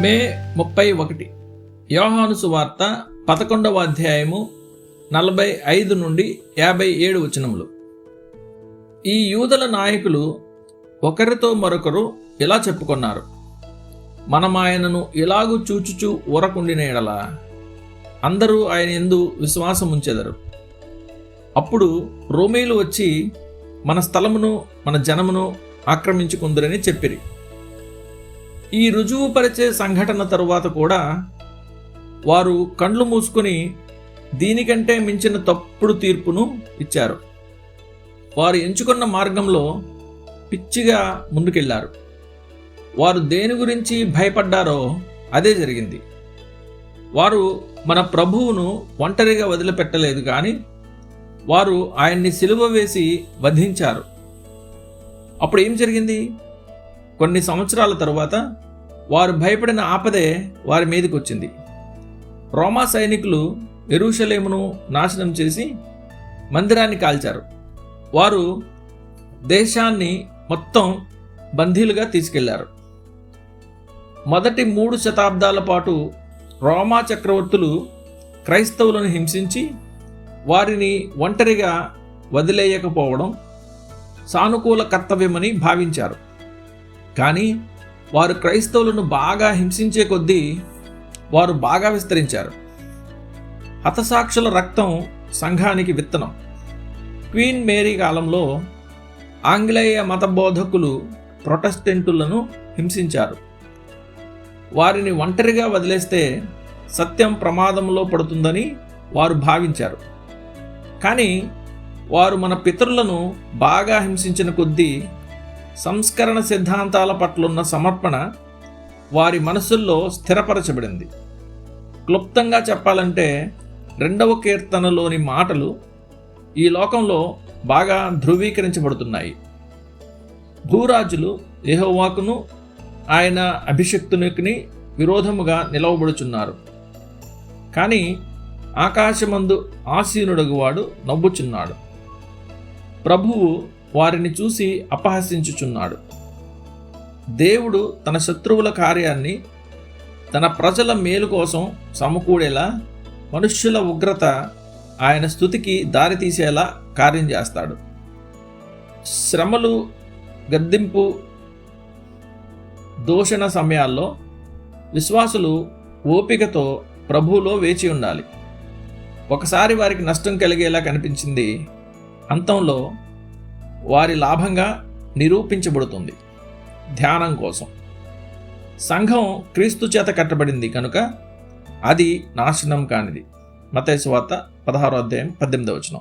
మే ముప్పై ఒకటి. యోహాను సువార్త పదకొండవ అధ్యాయము నలభై ఐదు నుండి యాభై ఏడు వచనములు. ఈ యూదల నాయకులు ఒకరితో మరొకరు ఇలా చెప్పుకున్నారు. మనమాయనను ఆయనను ఇలాగు చూచుచూ ఊరకుండిన ఎడలా అందరూ ఆయన ఎందు విశ్వాసం ఉంచెదరు అప్పుడు రోమేలు వచ్చి మన స్థలమును మన జనమును ఆక్రమించుకుందరని చెప్పిరి. ఈ రుజువుపరిచే సంఘటన తరువాత కూడా వారు కండ్లు మూసుకుని దీనికంటే మించిన తప్పుడు తీర్పును ఇచ్చారు. వారు ఎంచుకున్న మార్గంలో పిచ్చిగా ముందుకెళ్ళారు. వారు దేని గురించి భయపడ్డారో అదే జరిగింది. వారు మన ప్రభువును ఒంటరిగా వదిలిపెట్టలేదు కానీ వారు ఆయన్ని సిలువ వేసి వధించారు. అప్పుడు ఏం జరిగింది? కొన్ని సంవత్సరాల తరువాత వారు భయపడిన ఆపదే వారి మీదకి వచ్చింది రోమా సైనికులు ఎరుషలేమును నాశనం చేసి మందిరాన్ని కాల్చారు. వారు దేశాన్ని మొత్తం బందీలుగా తీసుకెళ్ళారు. మొదటి మూడు శతాబ్దాల పాటు రోమా చక్రవర్తులు క్రైస్తవులను హింసించి వారిని ఒంటరిగా వదిలేయకపోవడం సానుకూల కర్తవ్యమని భావించారు. కానీ వారు క్రైస్తవులను బాగా హింసించే కొద్దీ వారు బాగా విస్తరించారు. హతసాక్షుల రక్తం సంఘానికి విత్తనం. క్వీన్ మేరీ కాలంలో ఆంగ్లేయ మత బోధకులు ప్రొటెస్టెంటులను హింసించారు. వారిని ఒంటరిగా వదిలేస్తే సత్యం ప్రమాదంలో పడుతుందని వారు భావించారు. కానీ వారు మన పితరులను బాగా హింసించిన కొద్దీ సంస్కరణ సిద్ధాంతాల పట్లున్న సమర్పణ వారి మనసుల్లో స్థిరపరచబడింది. క్లుప్తంగా చెప్పాలంటే రెండవ కీర్తనలోని మాటలు ఈ లోకంలో బాగా ధృవీకరించబడుతున్నాయి. భూరాజులు ఏహోవాకును ఆయన అభిషక్తునికి విరోధముగా నిలవబడుచున్నారు. కానీ ఆకాశమందు ఆసీనుడగువాడు నవ్వుచున్నాడు. ప్రభువు వారిని చూసి అపహసించుచున్నాడు. దేవుడు తన శత్రువుల కార్యాన్ని తన ప్రజల మేలు కోసం సమకూడేలా మనుష్యుల ఉగ్రత ఆయన స్థుతికి దారితీసేలా కార్యం చేస్తాడు. శ్రమలు గద్దింపు దూషణ సమయాల్లో విశ్వాసులు ఓపికతో ప్రభువులో వేచి ఉండాలి. ఒకసారి వారికి నష్టం కలిగేలా కనిపించింది. అంతంలో వారి లాభంగా నిరూపించబడుతుంది. ధ్యానం కోసం. సంఘం క్రీస్తు చేత కట్టబడింది కనుక అది నాశనం కానిది. మతైసు వార్త పదహారో అధ్యాయం పద్దెనిమిదవ వచనం.